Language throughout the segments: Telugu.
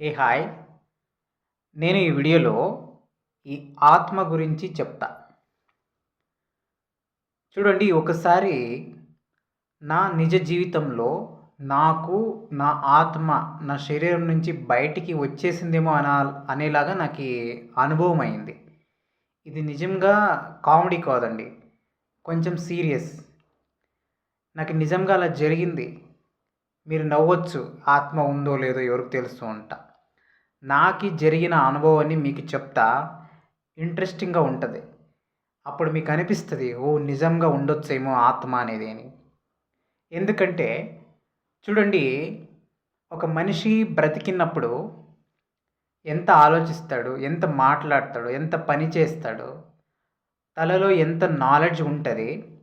ఏ హాయ్. నేను ఈ వీడియోలో ఈ ఆత్మ గురించి చెప్తా. చూడండి ఒకసారి నా నిజ జీవితంలో నాకు నా ఆత్మ నా శరీరం నుంచి బయటికి వచ్చేసిందేమో అన అనేలాగా నాకు అనుభవం అయింది. ఇది నిజంగా కామెడీ కాదండి. కొంచెం సీరియస్. నాకు నిజంగా అలా జరిగింది. మీరు నవ్వచ్చు ఆత్మ ఉందో లేదో ఎవరికి తెలుస్తూ ఉంటా. నాకు జరిగిన అనుభవాన్ని మీకు చెప్తా. ఇంట్రెస్టింగ్గా ఉంటుంది. అప్పుడు మీకు అనిపిస్తుంది ఓ నిజంగా ఉండొచ్చేమో ఆత్మ అనేది అని. ఎందుకంటే చూడండి ఒక మనిషి బ్రతికినప్పుడు ఎంత ఆలోచిస్తాడు ఎంత మాట్లాడతాడు ఎంత పని చేస్తాడు తలలో ఎంత నాలెడ్జ్ ఉంటుంది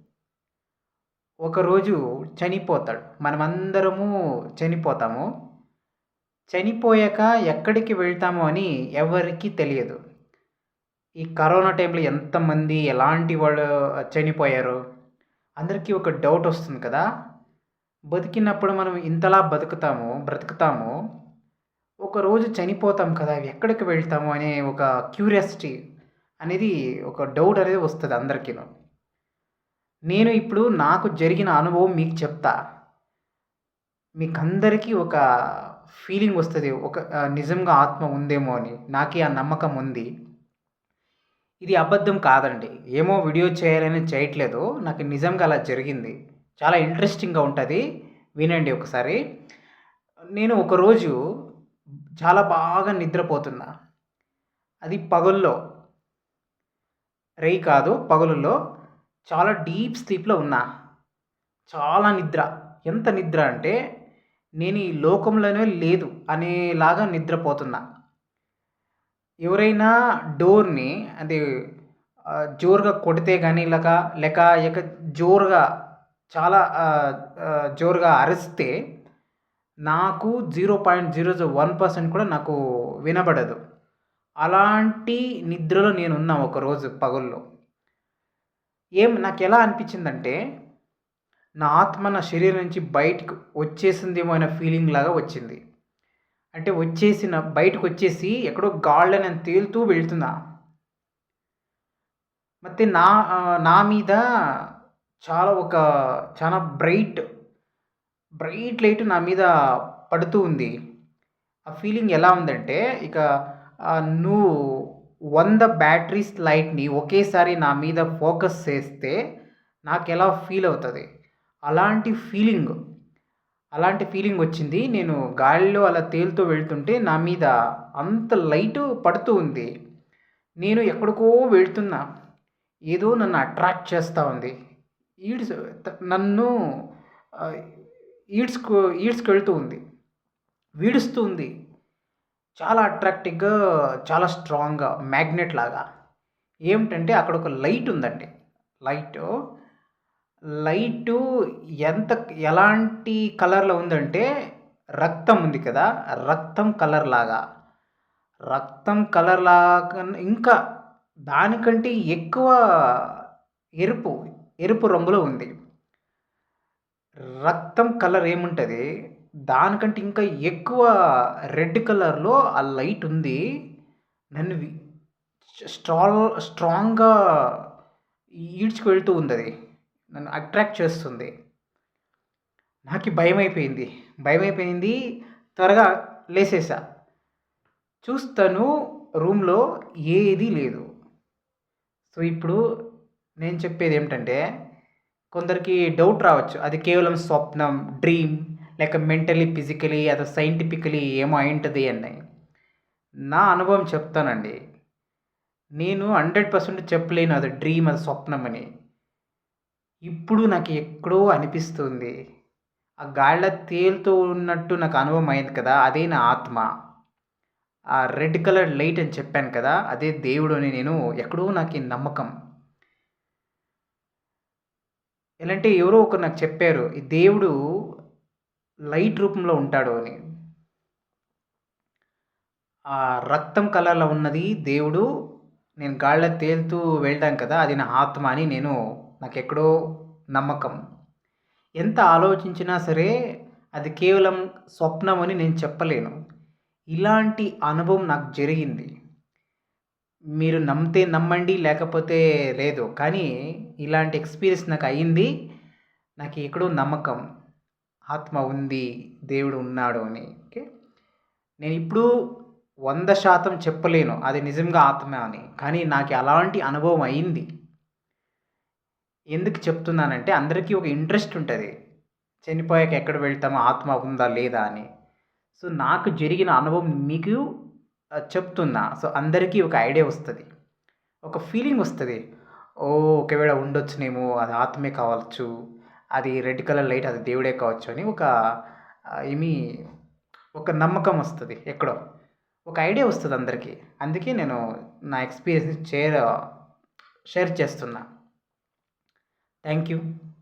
ఒకరోజు చనిపోతాడు. మనమందరము చనిపోతాము. చనిపోయాక ఎక్కడికి వెళ్తాము అని ఎవరికి తెలియదు. ఈ కరోనా టైంలో ఎంతమంది ఎలాంటి వాళ్ళు చనిపోయారు? అందరికీ ఒక డౌట్ వస్తుంది కదా. బతికినప్పుడు మనం ఇంతలా బతుకుతాము బ్రతుకుతాము? ఒకరోజు చనిపోతాం కదా ఎక్కడికి వెళ్తాము అనే ఒక క్యూరియాసిటీ అనేది ఒక డౌట్ అనేది వస్తుంది అందరికీ నేను ఇప్పుడు నాకు జరిగిన అనుభవం మీకు చెప్తా. మీకు అందరికీ ఒక ఫీలింగ్ వస్తుంది. ఒక నిజంగా ఆత్మ ఉందేమో అని. నాకే ఆ నమ్మకం ఉంది. ఇది అబద్ధం కాదండి. ఏమో వీడియో చేయాలని చేయట్లేదు. నాకు నిజంగా అలా జరిగింది. చాలా ఇంట్రెస్టింగ్గా ఉంటుంది. వినండి ఒకసారి. నేను ఒకరోజు చాలా బాగా నిద్రపోతున్నా. అది పగుల్లో. రేయి కాదు పగులలో చాలా డీప్ స్లీప్లో ఉన్నా. చాలా నిద్ర. ఎంత నిద్ర అంటే నేను ఈ లోకంలోనే లేదు అనేలాగా నిద్రపోతున్నా. ఎవరైనా డోర్ని అది జోరుగా కొడితే కానీ లేక లేక ఇక జోరుగా చాలా జోరుగా అరిస్తే నాకు zero point zero one percent కూడా నాకు వినబడదు. అలాంటి నిద్రలో నేను ఉన్నా ఒకరోజు పగుల్లో. ఏం నాకు ఎలా అనిపించిందంటే నా ఆత్మ నా శరీరం నుంచి బయటకు వచ్చేసిందేమో అనే ఫీలింగ్ లాగా వచ్చింది అంటే వచ్చేసిన బయటకు వచ్చేసి ఎక్కడో గాల్లో నేను తేలుతూ వెళ్తున్నా ಮತ್ತೆ నా ఆ, నా మీద చాలా ఒక చాలా బ్రైట్ బ్రైట్ లైట్ నా మీద పడుతూ ఉంది ఆ ఫీలింగ్ ఎలా ఉందంటే ఇక ఆ, నువ్వు వంద బ్యాటరీస్ లైట్ని ఒకేసారి నా మీద ఫోకస్ చేస్తే నాకు ఎలా ఫీల్ అవుతుంది అలాంటి ఫీలింగ్ అలాంటి ఫీలింగ్ వచ్చింది. నేను గాలిలో అలా తేలుతూ వెళ్తుంటే నా మీద అంత లైట్ పడుతూ ఉంది. నేను ఎక్కడికో వెళ్తున్నా. ఏదో నన్ను అట్రాక్ట్ చేస్తూ ఉంది. ఈడ్స్ నన్ను ఈడ్స్కు ఈడ్స్కెళ్తూ ఉంది. వీడుస్తూ ఉంది. చాలా అట్రాక్టివ్గా చాలా స్ట్రాంగ్గా మ్యాగ్నెట్ లాగా. ఏమిటంటే అక్కడ ఒక లైట్ ఉందండి. లైట్ లైటు ఎంత ఎలాంటి కలర్లో ఉందంటే రక్తం ఉంది కదా రక్తం కలర్ లాగా. రక్తం కలర్ లాగా ఇంకా దానికంటే ఎక్కువ ఎరుపు ఎరుపు రంగులో ఉంది. రక్తం కలర్ ఏముంటుంది? దానికంటే ఇంకా ఎక్కువ రెడ్ కలర్లో ఆ లైట్ ఉంది. నన్ను స్ట్రాల్ స్ట్రాంగ్గా ఈడ్చుకు వెళ్తూ ఉంది అది నన్ను అట్రాక్ట్ చేస్తుంది. నాకు భయం అయిపోయింది భయం అయిపోయింది త్వరగా లేసేసా. చూస్తాను రూమ్లో ఏది లేదు. సో ఇప్పుడు నేను చెప్పేది ఏమిటంటే కొందరికి డౌట్ రావచ్చు. అది కేవలం స్వప్నం డ్రీమ్ లేక మెంటలీ ఫిజికలీ అది సైంటిఫికలీ ఏమో అయింటుంది అని. నా అనుభవం చెప్తానండి. నేను హండ్రెడ్ పర్సెంట్ చెప్పలేను అది డ్రీమ్ అది స్వప్నం అని. ఇప్పుడు నాకు ఎక్కడో అనిపిస్తుంది. ఆ గాళ్ళ తేలుతూ ఉన్నట్టు నాకు అనుభవం అయింది కదా అదే నా ఆత్మ. ఆ రెడ్ కలర్ లైట్ అని చెప్పాను కదా అదే దేవుడు అని నేను ఎక్కడో నాకు నమ్మకం. నమ్మకం ఎలాంటి ఎవరో ఒకరు నాకు చెప్పారు ఈ దేవుడు లైట్ రూపంలో ఉంటాడు అని. ఆ రక్తం కలర్లో ఉన్నది దేవుడు నేను గాళ్ళ తేలుతూ వెళ్ళాను కదా అది నా ఆత్మ అని నేను నాకు ఎక్కడో నమ్మకం. ఎంత ఆలోచించినా సరే అది కేవలం స్వప్నం అని నేను చెప్పలేను. ఇలాంటి అనుభవం నాకు జరిగింది. మీరు నమ్మితే నమ్మండి లేకపోతే లేదు. కానీ ఇలాంటి ఎక్స్పీరియన్స్ నాకు అయ్యింది. నాకు ఎక్కడో నమ్మకం. ఆత్మ ఉంది దేవుడు ఉన్నాడు అని. ఓకే? నేను ఇప్పుడు వంద శాతం చెప్పలేను. అది నిజంగా ఆత్మ అని. కానీ నాకు అలాంటి అనుభవం అయింది ఎందుకు చెప్తున్నానంటే అందరికీ ఒక ఇంట్రెస్ట్ ఉంటుంది. చనిపోయాక ఎక్కడ వెళ్తామో? ఆత్మ ఉందా? లేదా? అని. సో నాకు జరిగిన అనుభవం మీకు చెప్తున్నా. సో అందరికీ ఒక ఐడియా వస్తుంది. ఒక ఫీలింగ్ వస్తుంది. ఓ ఒకవేళ ఉండొచ్చునేమో అది ఆత్మే కావచ్చు. అది రెడ్ కలర్ లైట్ అది దేవుడే కావచ్చు అని ఒక ఏమి ఒక నమ్మకం వస్తుంది ఎక్కడో. ఒక ఐడియా వస్తుంది అందరికీ. అందుకే నేను నా ఎక్స్పీరియన్స్ షేర్ షేర్ చేస్తున్నా. Thank you.